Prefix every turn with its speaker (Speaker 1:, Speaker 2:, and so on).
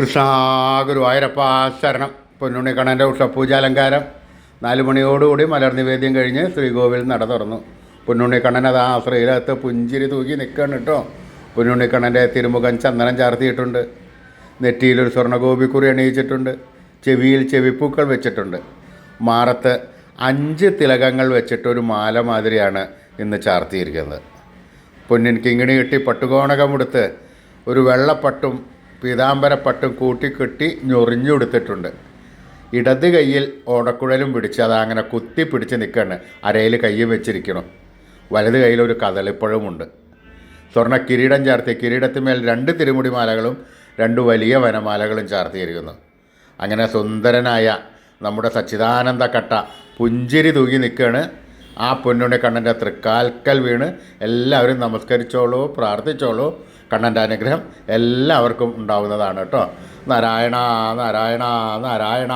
Speaker 1: കൃഷ്ണ ഗുരുവായൂരപ്പ ശരണം. പൊന്നുണ്ണി കണ്ണന്റെ ഉഷപൂജാലങ്കാരം. നാല് മണിയോടുകൂടി മലർ നിവേദ്യം കഴിഞ്ഞ് ശ്രീകോവിൽ നട തുറന്നു. പൊന്നുണ്ണി കണ്ണൻ അത് ആ ശ്രീലകത്ത് പുഞ്ചിരി തൂക്കി നിൽക്കണം കേട്ടോ പൊന്നുണ്ണി കണ്ണന്റെ തിരുമുഖം ചന്ദനം ചാർത്തിയിട്ടുണ്ട്. നെറ്റിയിലൊരു സ്വർണഗോപിക്കുറി അണിയിച്ചിട്ടുണ്ട്. ചെവിയിൽ ചെവിപ്പൂക്കൾ വെച്ചിട്ടുണ്ട്. മാറത്ത് അഞ്ച് തിലകങ്ങൾ വെച്ചിട്ടൊരു മാല മാതിരിയാണ് ഇന്ന് ചാർത്തിയിരിക്കുന്നത്. പൊന്നിൻ കിങ്ങിണി കെട്ടി പട്ടുകോണകമെടുത്ത് ഒരു വെള്ളപ്പട്ടും പീതാംബരപ്പട്ടും കൂട്ടിക്കെട്ടി ഞൊറിഞ്ഞുകൊടുത്തിട്ടുണ്ട്. ഇടത് കൈയിൽ ഓടക്കുഴലും പിടിച്ച് അത് അങ്ങനെ കുത്തി പിടിച്ച് നിൽക്കുകയാണ്. അരയിൽ കയ്യും വെച്ചിരിക്കണം വലത് ഒരു കദളിപ്പഴവുമുണ്ട്. സ്വർണ കിരീടം ചാർത്തി കിരീടത്തിന്മേൽ രണ്ട് തിരുമുടി മാലകളും രണ്ട് വലിയ വനമാലകളും ചാർത്തിയിരിക്കുന്നു. അങ്ങനെ സുന്ദരനായ നമ്മുടെ സച്ചിദാനന്ദ കട്ട പുഞ്ചിരി തൂങ്ങി നിൽക്കുകയാണ്. ആ പൊന്നുണ്ണി കണ്ണന്റെ തൃക്കാൽക്കൽ വീണ് എല്ലാവരും നമസ്കരിച്ചോളൂ പ്രാർത്ഥിച്ചോളൂ. കണ്ണന്റെ അനുഗ്രഹം എല്ലാവർക്കും ഉണ്ടാവുന്നതാണ് കേട്ടോ. നാരായണ നാരായണ നാരായണ.